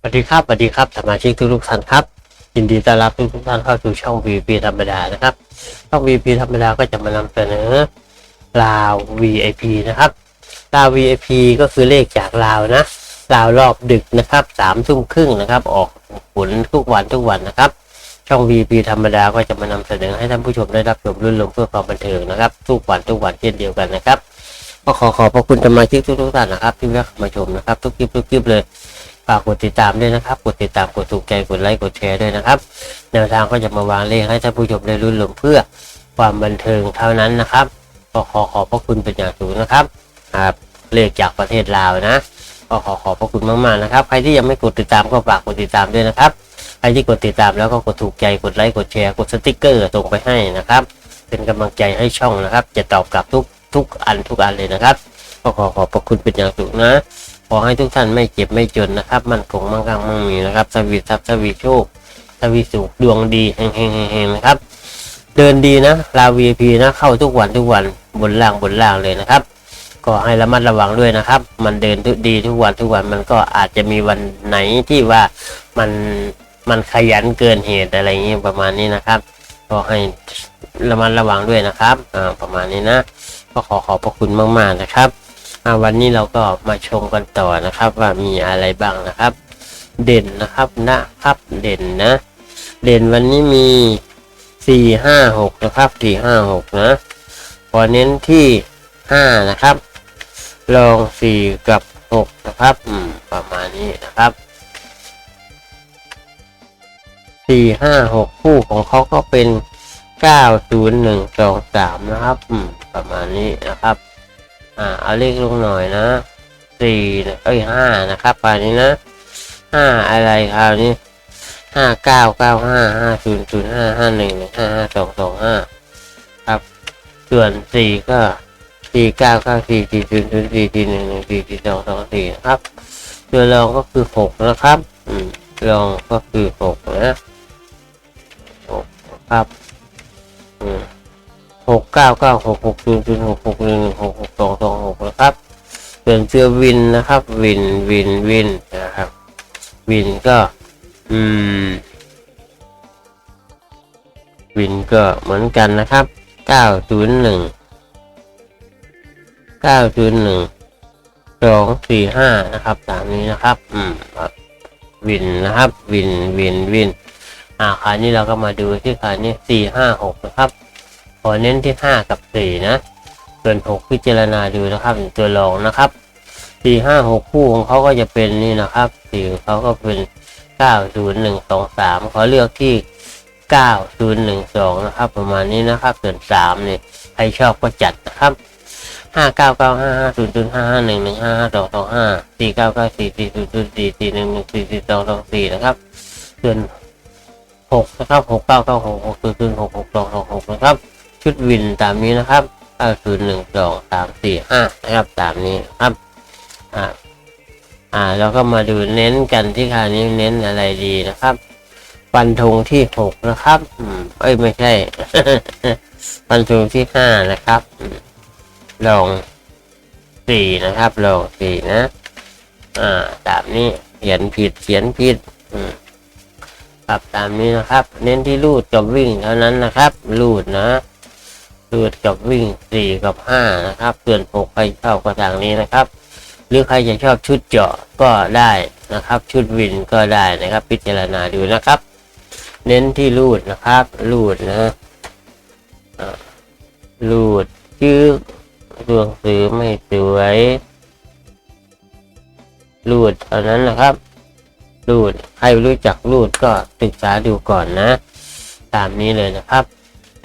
สวัสดีครับสวัสดีครับสมาชิกทุกทุกๆท่านครับยินดีต้อนรับทุกทุกๆท่านเข้าสู่ช่อง VP ธรรมดานะครับช่อง VP ธรรมดาก็จะมานำเสนอลาว VIP นะครับลาว VIP ก็คือเลขจากลาวนะลาวรอบดึกนะครับสามทุ่มครึ่งนะครับ ออกผลทุกวันทุกวันนะครับ ช่อง VP ธรรมดาก็จะมานำเสนอให้ท่านผู้ชมได้รับชมรื่นรมเพื่อความบันเทิงนะครับ ทุกวันทุกวันเช่นเดียวกันนะครับก็ขอขอบพระคุณสมาชิกทุกทุกๆท่านนะครับ ที่เข้ามาชมนะครับ ทุกคลิปทุกคลิปเลย ฝากกดติดตามด้วยนะครับ กดติดตามกดถูกใจกดไลค์กดแชร์ด้วยนะครับแนวทางก็จะมาวางเลขให้ท่านผู้ชมได้รุ่นลมเพื่อความบันเทิงเท่านั้นนะครับก็ขอขอบพระคุณเป็นอย่างสูงนะครับครับเลขจากประเทศลาวนะก็ขอขอบพระคุณมากๆนะครับ ใครที่ยังไม่กดติดตามก็ฝากกดติดตามด้วยนะครับ ใครที่กดติดตามแล้วก็กดถูกใจกดไลค์กดแชร์กดสติกเกอร์ส่งไปให้นะครับ เป็นกำลังใจให้ช่องนะครับ จะตอบกลับทุกทุกอันทุกอันเลยนะครับก็ขอขอบพระคุณเป็นอย่างสูงนะ ขอให้ทุกท่านไม่เจ็บไม่จนนะครับ มันคงมั่งคั่งมั่งมีนะครับสวีทรัพย์สวีโชคสวีสุขดวงดีเฮงเฮงเฮงเฮงนะครับ เดินดีนะลา VIP นะเข้าทุกวันทุกวันบนล่างบนล่างเลยนะครับ ก็ให้ระมัดระวังด้วยนะครับ มันเดินทุดีทุกวันทุกวันมันก็อาจจะมีวันไหนที่ว่ามันมันขยันเกินเหตุอะไรอย่างนี้ประมาณนี้นะครับก็ให้ระมัดระวังด้วยนะครับอ่าประมาณนี้นะก็ขอขอบพระคุณมากๆนะครับ วันนี้เราก็มาชมกันต่อนะครับ ว่ามีอะไรบ้างนะครับ เด่นนะครับนะครับเด่นนะ เด่นวันนี้มีสี่ห้าหกนะครับสี่ห้าหกนะขอเน้นที่ห้านะครับ ลองสี่กับหกนะครับประมาณนี้นะครับสี่ห้าหกคู่ของเขาก็เป็นเก้าศูนย์หนึ่งสองสามนะครับ อืม ประมาณนี้นะครับ อ่าเอาเลขลงหน่อยนะสี่เอ้ยห้านะครับป่านนี้นะห้าอะไรคราวนี้ห้าเก้าเก้าห้าห้าศูนย์ศูนย์ห้าห้าหนึ่งหนึ่งห้าห้าสองสองห้าครับส่วนสี่ก็สี่เก้าเก้าสี่สี่ศูนย์ศูนย์สี่สี่หนึ่งหนึ่งสี่สี่สองสองสี่ครับตัวรองก็คือหกนะครับ อืมรองก็คือหกนะหกครับอืมหกเก้าเก้าหกหกศูนย์ศูนย์หกหกหนึ่งหกหกสอง ส่วนเสื้อวินนะครับ วินวินวินนะครับ วินก็ อืม วินก็เหมือนกันนะครับเก้าศูนย์หนึ่งเก้าศูนย์หนึ่งสองสี่ห้านะครับ ตามนี้นะครับ อืมครับวินนะครับ วินวินวินอ่าคราวนี้เราก็มาดูที่คราวนี้สี่ห้าหกนะครับขอเน้นที่ห้ากับสี่นะ ส่วนหกพิจารณาดูนะครับเป็นตัวรองนะครับสี่ห้าหกคู่ของเขาก็จะเป็นนี่นะครับสี่ขอเขาก็เป็นเก้าศูนย์หนึ่งสองสามขอเลือกที่เก้าศูนย์หนึ่งสองนะครับ ประมาณนี้นะครับส่วนสามเนี่ยใครชอบก็จัดนะครับห้าเก้าเก้าห้าห้าศูนย์ศูนย์ห้าห้าหนึ่งหนึ่งห้าห้าสองสองห้าสี่เก้าเก้าสี่สี่ศูนย์ศูนย์สี่สี่หนึ่งหนึ่งสี่สี่สองสองสี่นะครับ ส่วนหกนะครับหกเก้าเก้าหกหกศูนย์ศูนย์หกหกสองสองหกนะครับ ชุดวินตามนี้นะครับ 9 0 1 2 3 4 5นะครับตามนี้ครับอ่าอ่าแล้วก็มาดูเน้นกันที่คราวนี้เน้นอะไรดีนะครับฟันธงที่หกนะครับอืมเอ้ยไม่ใช่ฟันธงที่ห้านะครับลองสี่นะครับลองสี่นะ อ่าตามนี้เขียนผิดเขียนผิดอืมครับตามนี้นะครับ เน้นที่ลูดกับวิ่งเท่านั้นนะครับลูดนะ ลูดกับวิ่งสี่กับห้านะครับส่วนหกใครชอบก็ทางนี้นะครับ หรือใครจะชอบชุดเจาะก็ได้นะครับ ชุดวินก็ได้นะครับ พิจารณาดูนะครับ เน้นที่ลูดนะครับลูดนะอ่าลูดชื่อดวงสือไม่สวยลูดเท่านั้นนะครับรูดใครรู้จักรูดก็ศึกษาดูก่อนนะ ตามนี้เลยนะครับ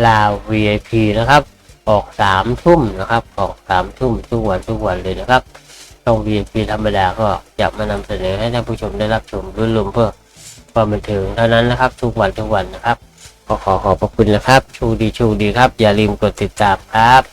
ลาว VIP นะครับ ออกสามทุ่มนะครับ ออกสามทุ่มทุกวันทุกวันเลยนะครับช่อง VIP ธรรมดาก็จะมานำเสนอให้ท่านผู้ชมได้รับชมรุ่นรวมเพื่อความบันเทิงเท่านั้นนะครับ ทุกวันทุกวันนะครับ ก็ขอขอบพระคุณนะครับโชคดีโชคดีครับ อย่าลืมกดติดตามครับอืมครับ